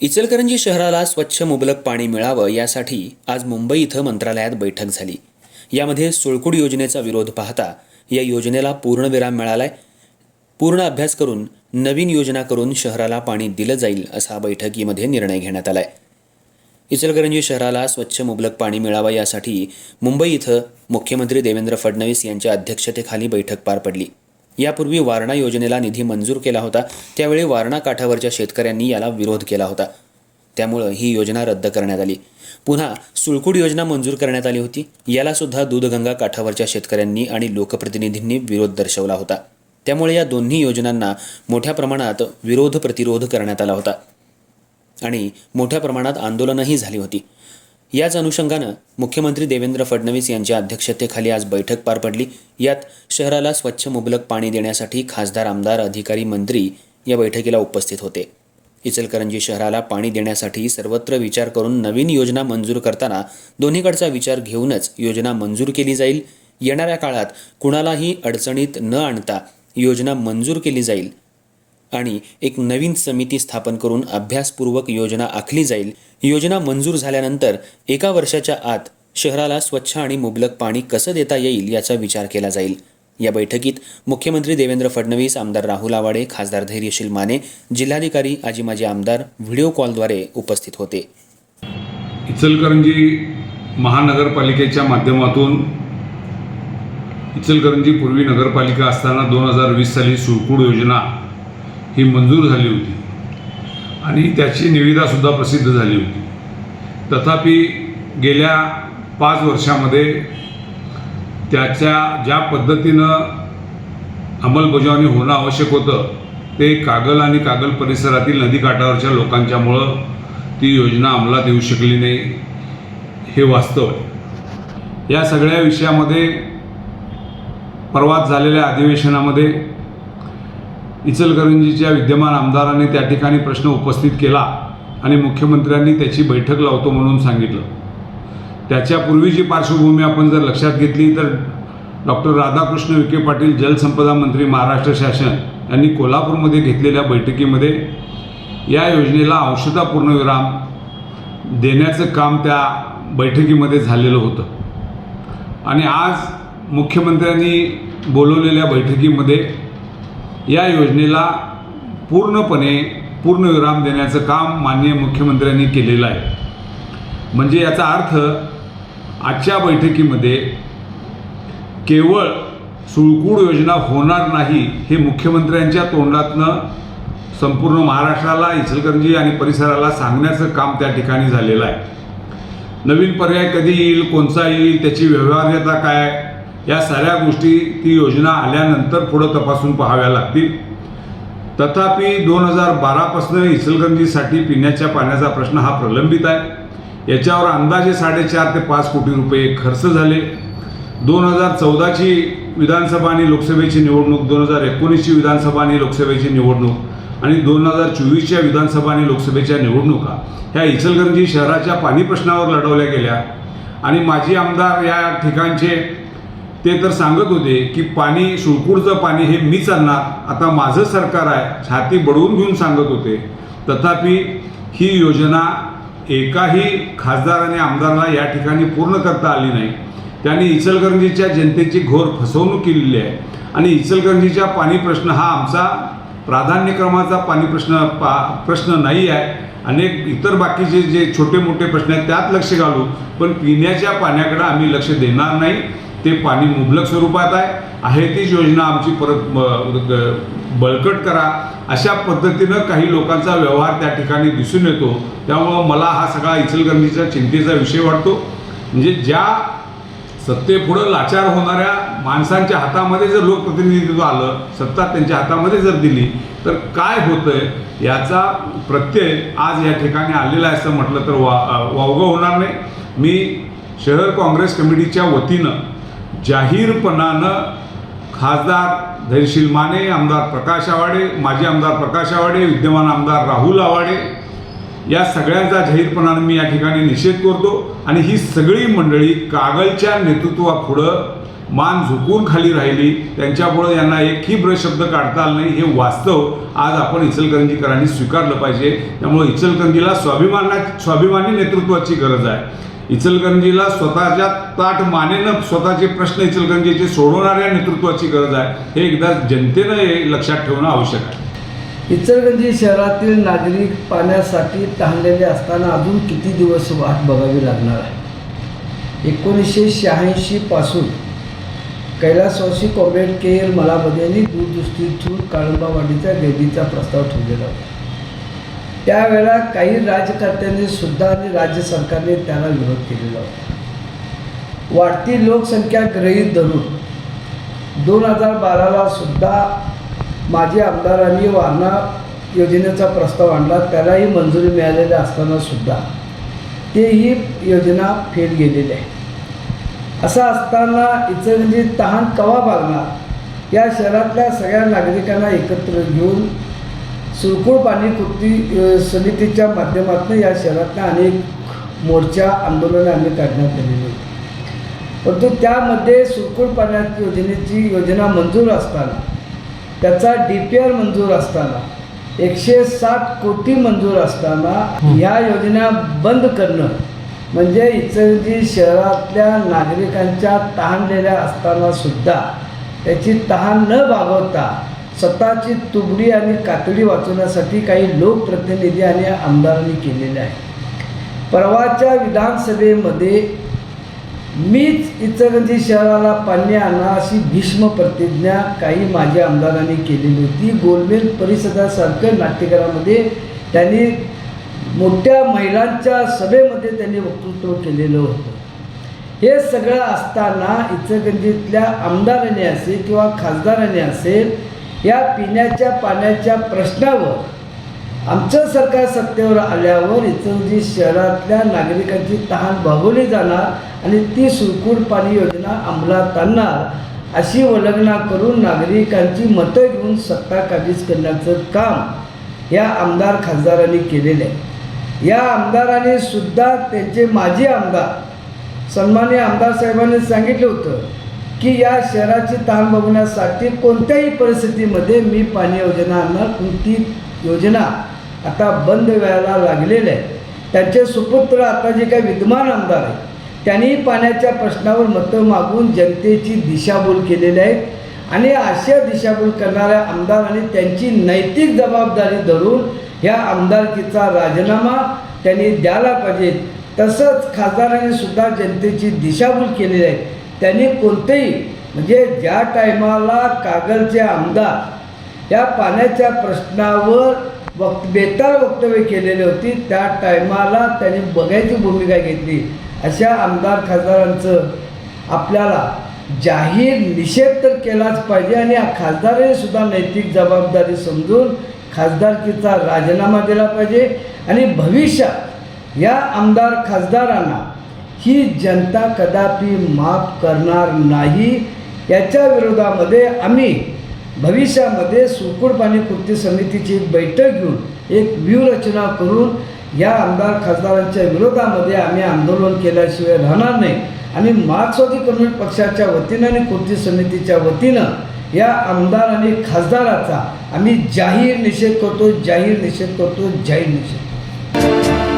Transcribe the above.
इचलकरंजी शहराला स्वच्छ मुबलक पाणी मिळावं यासाठी आज मुंबई इथं मंत्रालयात बैठक झाली. यामध्ये सुळकुड योजनेचा विरोध पाहता या योजनेला पूर्णविराम मिळालाय. पूर्ण अभ्यास करून नवीन योजना करून शहराला पाणी दिलं जाईल असा बैठकीमध्ये निर्णय घेण्यात आलाय. इचलकरंजी शहराला स्वच्छ मुबलक पाणी मिळावं यासाठी मुंबई इथं मुख्यमंत्री देवेंद्र फडणवीस यांच्या अध्यक्षतेखाली बैठक पार पडली. यापूर्वी वारणा योजनेला निधी मंजूर केला होता. त्यावेळी वारणा काठावरच्या शेतकऱ्यांनी याला विरोध केला होता. त्यामुळं ही योजना रद्द करण्यात आली. पुन्हा सुळकुड योजना मंजूर करण्यात आली होती. यालासुद्धा दूधगंगा काठावरच्या शेतकऱ्यांनी आणि लोकप्रतिनिधींनी विरोध दर्शवला होता. त्यामुळे या दोन्ही योजनांना मोठ्या प्रमाणात विरोध प्रतिरोध करण्यात आला होता. आणि मोठ्या प्रमाणात आंदोलनही झाली होती. याच अनुषंगानं मुख्यमंत्री देवेंद्र फडणवीस यांच्या अध्यक्षतेखाली आज बैठक पार पडली. यात शहराला स्वच्छ मुबलक पाणी देण्यासाठी खासदार आमदार अधिकारी मंत्री या बैठकीला उपस्थित होते. इचलकरंजी शहराला पाणी देण्यासाठी सर्वत्र विचार करून नवीन योजना मंजूर करताना दोन्हीकडचा विचार घेऊनच योजना मंजूर केली जाईल. येणाऱ्या काळात कुणालाही अडचणीत न आणता योजना मंजूर केली जाईल. आणि एक नवीन समिती स्थापन करून अभ्यासपूर्वक योजना आखली जाईल. योजना मंजूर झाल्यानंतर एका वर्षाच्या आत शहराला स्वच्छ आणि मुबलक पाणी कसं देता येईल याचा विचार केला जाईल. या बैठकीत मुख्यमंत्री देवेंद्र फडणवीस आमदार राहुल आवाडे खासदार धैर्यशील माने जिल्हाधिकारी आजी माजी आमदार व्हिडिओ कॉलद्वारे उपस्थित होते. इचलकरंजी महानगरपालिकेच्या माध्यमातून इचलकरंजी पूर्वी नगरपालिका असताना दोन हजार वीस साली सुळकूड योजना ही मंजूर झाली होती. आणि त्याची निविदासुद्धा प्रसिद्ध झाली होती. तथापि गेल्या पाच वर्षामध्ये त्याच्या ज्या पद्धतीनं अंमलबजावणी होणं आवश्यक होतं ते कागल आणि कागल परिसरातील नदीकाठावरच्या लोकांच्यामुळं ती योजना अंमलात येऊ शकली नाही हे वास्तव आहे. या सगळ्या विषयामध्ये परवाच झालेल्या अधिवेशनामध्ये इचलकरंजीच्या विद्यमान आमदारांनी त्या ठिकाणी प्रश्न उपस्थित केला आणि मुख्यमंत्र्यांनी त्याची बैठक लावतो म्हणून सांगितलं. त्याच्यापूर्वीची पार्श्वभूमी आपण जर लक्षात घेतली तर डॉक्टर राधाकृष्ण विखे पाटील जलसंपदा मंत्री महाराष्ट्र शासन यांनी कोल्हापूरमध्ये घेतलेल्या बैठकीमध्ये या योजनेला अंशतः पूर्णविराम देण्याचं काम त्या बैठकीमध्ये झालेलं होतं. आणि आज मुख्यमंत्र्यांनी बोलवलेल्या बैठकीमध्ये या योजनेला पूर्णपणे पूर्णविराम देण्याचं काम माननीय मुख्यमंत्र्यांनी केलेलं आहे. म्हणजे याचा अर्थ आजच्या बैठकीमध्ये केवळ सुळकूड योजना होणार नाही हे मुख्यमंत्र्यांच्या तोंडातनं संपूर्ण महाराष्ट्राला इचलकरंजी आणि परिसराला सांगण्याचं काम त्या ठिकाणी झालेलं आहे. नवीन पर्याय कधी येईल कोणता येईल त्याची व्यवहार्यता काय या साऱ्या गोष्टी ती योजना आल्यानंतर पुढं तपासून पाहाव्या लागतील. तथापि दोन हजार बारापासून इचलगंजीसाठी पिण्याच्या पाण्याचा प्रश्न हा प्रलंबित आहे. याच्यावर अंदाजे साडेचार ते पाच कोटी रुपये खर्च झाले. दोन हजार चौदाची विधानसभा आणि लोकसभेची निवडणूक दोन हजार एकोणीसची विधानसभा आणि लोकसभेची निवडणूक आणि दोन हजार चोवीसच्या विधानसभा आणि लोकसभेच्या निवडणुका ह्या इचलकरंजी शहराच्या पाणी प्रश्नावर लढवल्या गेल्या. आणि माजी आमदार या ठिकाणचे ते तर सांगत होते की पाणी सुळकूडचं पाणी हे मीच आणणार आता माझं सरकार आहे छाती बडवून घेऊन सांगत होते. तथापि ही योजना एकाही खासदार आणि आमदाराला या ठिकाणी पूर्ण करता आली नाही. त्यांनी इचलकरंजीच्या जनतेची घोर फसवणूक केलेली आहे. आणि इचलकरंजीचा पाणी प्रश्न हा आमचा प्राधान्यक्रमाचा पाणी प्रश्न पा प्रश्न नाही आहे. अनेक इतर बाकीचे जे छोटे मोठे प्रश्न आहेत त्यात लक्ष घालू. पण पिण्याच्या पाण्याकडे आम्ही लक्ष देणार नाही. ते पाणी मुबलक स्वरूपात आहे. आहे तीच योजना आमची परत बळकट करा. अशा पद्धतीनं काही लोकांचा व्यवहार त्या ठिकाणी दिसून येतो. त्यामुळं मला हा सगळा इचलकरंजीचा चिंतेचा विषय वाटतो. म्हणजे ज्या सत्तेपुढं लाचार होणाऱ्या माणसांच्या हातामध्ये जर लोकप्रतिनिधित्व आलं सत्ता त्यांच्या हातामध्ये जर दिली तर काय होतंय याचा प्रत्यय आज या ठिकाणी आलेला आहे असं म्हटलं तर वा वावगं होणार नाही. मी शहर काँग्रेस कमिटीच्या वतीनं जाहीरपणानं खासदार धैर्यशील माने आमदार प्रकाश आवाडे माजी आमदार प्रकाश आवाडे विद्यमान आमदार राहुल आवाडे या सगळ्यांचा जाहीरपणानं मी या ठिकाणी निषेध करतो. आणि ही सगळी मंडळी कागलच्या नेतृत्वापुढं मान झुकून खाली राहिली. त्यांच्यापुढं यांना एकही ब्रशब्द काढता आला नाही. हे वास्तव आज आपण इचलकरंजीकरांनी स्वीकारलं पाहिजे. त्यामुळे इचलकरंजीला स्वाभिमाना स्वाभिमानी नेतृत्वाची गरज आहे. इचलकरंजीला स्वतःच्या ताट मानेनं स्वतःचे प्रश्न इचलकरंजीचे सोडवणाऱ्या नेतृत्वाची गरज आहे. हे एकदा जनतेनं हे लक्षात ठेवणं आवश्यक आहे. इचलगंजी शहरातील नागरिक पाण्यासाठी तहानलेले असताना अजून किती दिवस वाट बघावी लागणार आहे? एकोणीसशे शहाऐंशीपासून कैलासवासी कॉम्रेड के एल मलामध्ये यांनी दूरदृष्टीतून काळंबावाडीच्या गर्दीचा प्रस्ताव ठेवलेला होता. त्यावेळेला काही राजकर्त्यांनी सुद्धा आणि राज्य सरकारने त्याला विरोध केलेला होता. वाढती लोकसंख्या गृहीत धरून दोन हजार बाराला सुद्धा माजी आमदारांनी वारणा योजनेचा प्रस्ताव आणला. त्यालाही मंजुरी मिळालेली असताना सुद्धा तेही योजना फेल गेलेली आहे. असं असताना इचलकरंजी म्हणजे तहान कवा भागणार या शहरातल्या सगळ्या नागरिकांना एकत्र घेऊन सुरकुळ पाणी कृती समितीच्या माध्यमातून या शहरातल्या अनेक मोर्चा आंदोलनं आम्ही काढण्यात आलेली होती परंतु त्यामध्ये सुरकुळ पाण्यात योजनेची योजना मंजूर असताना त्याचा डी पी आर मंजूर असताना एकशे साठ कोटी मंजूर असताना ह्या योजना बंद करणं म्हणजे इचलजी शहरातल्या नागरिकांच्या तहानलेल्या असताना सुद्धा त्याची तहान न भागवता स्वतःची तुबडी आणि कातडी वाचवण्यासाठी काही लोकप्रतिनिधी आणि आमदारांनी केलेले आहे. परवाच्या विधानसभेमध्ये मीच इचलकरंजी शहराला पाणी आणा अशी भीष्म प्रतिज्ञा काही माझ्या आमदारांनी केलेली होती. गोलमेल परिषदासारख्या नाट्यकरामध्ये त्यांनी मोठ्या महिलांच्या सभेमध्ये त्यांनी वक्तृत्व केलेलं होतं. हे सगळं असताना इचलकरंजीतल्या आमदारांनी असेल किंवा खासदारांनी असेल या पिण्याच्या पाण्याच्या प्रश्नावर आमचं सरकार सत्तेवर आल्यावर इचलजी शहरातल्या नागरिकांची तहान भागवली जाणार आणि ती सुरकुड पाणी योजना अंमलात आणणार अशी वल्गना करून नागरिकांची मतं घेऊन सत्ता काबीज करण्याचं काम या आमदार खासदारांनी केलेलं आहे. या आमदारांनी सुद्धा त्यांचे माजी आमदार सन्मान्य आमदार साहेबांनी सांगितलं होतं की या शहराची तहान बघण्यासाठी कोणत्याही परिस्थितीमध्ये मी पाणी योजना आणणार कोणती योजना आता बंद व्हायला लागलेलं आहे. त्यांचे सुपुत्र आता जे काही विद्यमान आमदार आहेत त्यांनी पाण्याच्या प्रश्नावर मतं मागून जनतेची दिशाभूल केलेली आहे आणि अशा दिशाभूल करणाऱ्या आमदारांनी त्यांची नैतिक जबाबदारी धरून ह्या आमदारकीचा राजीनामा त्यांनी द्यायला पाहिजे. तसंच खासदारांनी सुद्धा जनतेची दिशाभूल केलेली आहे. त्यांनी कोणतेही म्हणजे ज्या टायमाला कागलचे आमदार या पाण्याच्या प्रश्नावर वक्त बेताल वक्तव्य केलेली होती त्या टायमाला त्यांनी बघायची भूमिका घेतली. अशा आमदार खासदारांचं आपल्याला जाहीर निषेध तर केलाच पाहिजे आणि या खासदाराने सुद्धा नैतिक जबाबदारी समजून खासदारकीचा राजीनामा दिला पाहिजे. आणि भविष्यात या आमदार खासदारांना ही जनता कदापि माफ करणार नाही. याच्या विरोधामध्ये आम्ही भविष्यामध्ये सुरकुड पाणी कृती समितीची एक बैठक घेऊन एक व्यूहरचना करून या आमदार खासदारांच्या विरोधामध्ये आम्ही आंदोलन केल्याशिवाय राहणार नाही. आणि मार्क्सवादी कम्युनिस्ट पक्षाच्या वतीनं आणि कृती समितीच्या वतीनं या आमदार आणि खासदाराचा आम्ही जाहीर निषेध करतो जाहीर निषेध करतो जाहीर निषेध